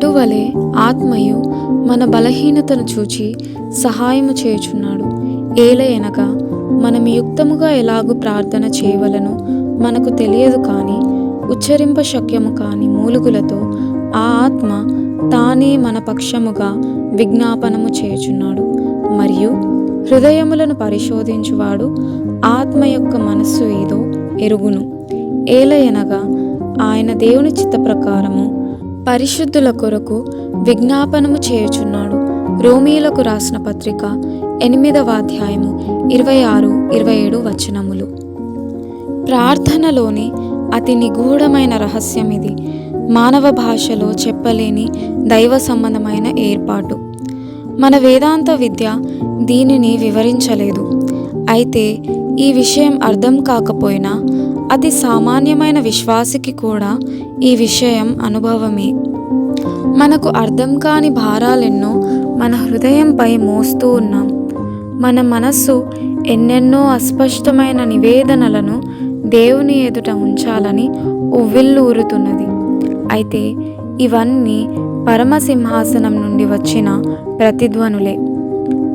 అటువలే ఆత్మయు మన బలహీనతను చూచి సహాయము చేయుచున్నాడు. ఏలయనగా మనం యుక్తముగా ఎలాగు ప్రార్థన చేయవలనో మనకు తెలియదు కానీ ఉచ్చరింప శక్యము కాని మూలుగులతో ఆ ఆత్మ తానే మన పక్షముగా విజ్ఞాపనము చేయుచున్నాడు. మరియు హృదయములను పరిశోధించువాడు ఆత్మ యొక్క మనస్సు ఏదో ఎరుగును. ఏలయనగా ఆయన దేవుని చిత్త ప్రకారము పరిశుద్ధుల కొరకు విజ్ఞాపనము చేయుచున్నాడు. రోమీలకు రాసిన పత్రిక ఎనిమిదవ అధ్యాయము ఇరవై ఆరు ఇరవై ఏడు వచనములు. ప్రార్థనలోని అతి నిగూఢమైన రహస్యం ఇది. మానవ భాషలో చెప్పలేని దైవ సంబంధమైన ఏర్పాటు. మన వేదాంత విద్య దీనిని వివరించలేదు. అయితే ఈ విషయం అర్థం కాకపోయినా అతి సామాన్యమైన విశ్వాసికి కూడా ఈ విషయం అనుభవమే. మనకు అర్థం కాని భారాలెన్నో మన హృదయంపై మోస్తూ ఉన్నాం. మన మనస్సు ఎన్నెన్నో అస్పష్టమైన నివేదనలను దేవుని ఎదుట ఉంచాలని ఉవ్విల్లూరుతున్నది. అయితే ఇవన్నీ పరమసింహాసనం నుండి వచ్చిన ప్రతిధ్వనులే.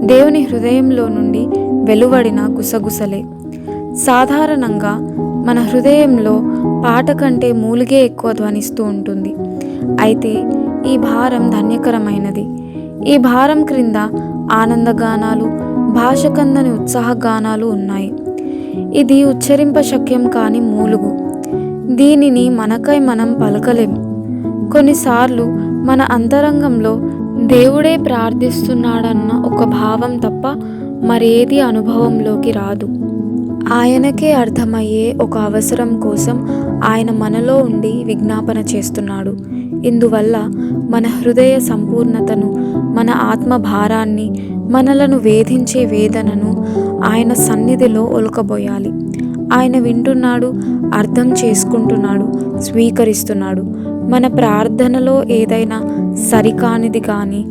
దేవుని హృదయంలో నుండి వెలువడిన గుసగుసలే. సాధారణంగా మన హృదయంలో పాట కంటే మూలిగే ఎక్కువ ధ్వనిస్తూ ఉంటుంది. అయితే ఈ భారం ధన్యకరమైనది. ఈ భారం క్రింద ఆనందగానాలు భాషకందని ఉత్సాహగానాలు ఉన్నాయి. ఇది ఉచ్చరింప శక్యం కాని మూలుగు. దీనిని మనకై మనం పలకలేం. కొన్నిసార్లు మన అంతరంగంలో దేవుడే ప్రార్థిస్తున్నాడన్న ఒక భావం తప్ప మరేది అనుభవంలోకి రాదు. ఆయనకే అర్థమయ్యే ఒక అవసరం కోసం ఆయన మనలో ఉండి విజ్ఞాపన చేస్తున్నాడు. ఇందువల్ల మన హృదయ సంపూర్ణతను మన ఆత్మ భారాన్ని మనలను వేధించే వేదనను ఆయన సన్నిధిలో ఒలకబోయాలి. ఆయన వింటున్నాడు అర్థం చేసుకుంటున్నాడు స్వీకరిస్తున్నాడు. మన ప్రార్థనలో ఏదైనా సరికానిది కానీ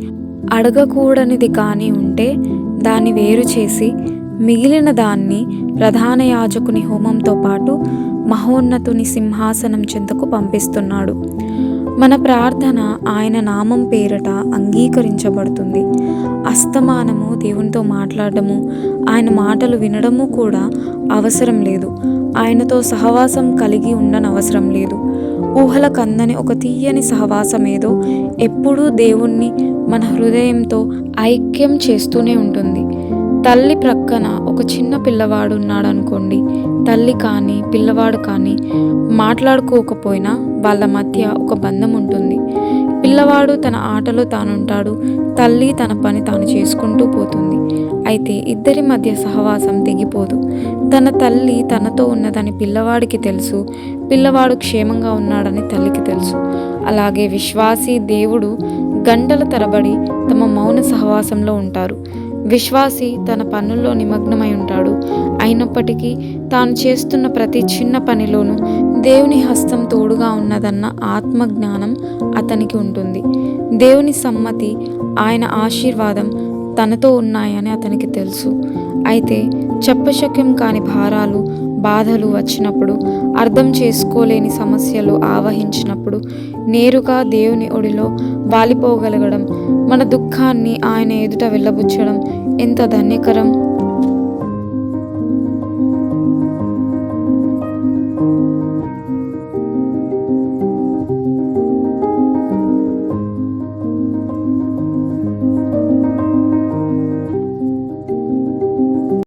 అడగకూడనిది కానీ ఉంటే దాన్ని వేరు చేసి మిగిలిన దాన్ని ప్రధాన యాజకుని హోమంతో పాటు మహోన్నతుని సింహాసనం చెంతకు పంపిస్తున్నాడు. మన ప్రార్థన ఆయన నామం పేరట అంగీకరించబడుతుంది. అస్తమానము దేవునితో మాట్లాడము. ఆయన మాటలు వినడము కూడా అవసరం లేదు. ఆయనతో సహవాసం కలిగి ఉండనవసరం లేదు. ఊహల కందని ఒక తీయని సహవాసమేదో ఎప్పుడూ దేవుణ్ణి మన హృదయంతో ఐక్యం చేస్తూనే ఉంటుంది. తల్లి ప్రక్కన ఒక చిన్న పిల్లవాడు ఉన్నాడు అనుకోండి తల్లి కానీ పిల్లవాడు కానీ మాట్లాడుకోకపోయినా వాళ్ళ మధ్య ఒక బంధం ఉంటుంది పిల్లవాడు తన ఆటలో తానుంటాడు తల్లి తన పని తాను చేసుకుంటూ పోతుంది. అయితే ఇద్దరి మధ్య సహవాసం తెగిపోదు. తన తల్లి తనతో ఉన్నదని పిల్లవాడికి తెలుసు పిల్లవాడు క్షేమంగా ఉన్నాడని తల్లికి తెలుసు. అలాగే విశ్వాసి దేవుడు గంటల తరబడి తమ మౌన సహవాసంలో ఉంటారు. విశ్వాసి తన పనుల్లో నిమగ్నమై ఉంటాడు. అయినప్పటికీ తాను చేస్తున్న ప్రతి చిన్న పనిలోనూ దేవుని హస్తం తోడుగా ఉన్నదన్న ఆత్మజ్ఞానం అతనికి ఉంటుంది. దేవుని సమ్మతి ఆయన ఆశీర్వాదం తనతో ఉన్నాయని అతనికి తెలుసు. అయితే చెప్పశక్యం కాని భారాలు బాధలు వచ్చినప్పుడు అర్థం చేసుకోలేని సమస్యలు ఆవహించినప్పుడు నేరుగా దేవుని ఒడిలో వాలిపోగలగడం మన దుఃఖాన్ని ఆయన ఎదుట వెళ్ళబుచ్చడం ఎంత ధన్యకరం.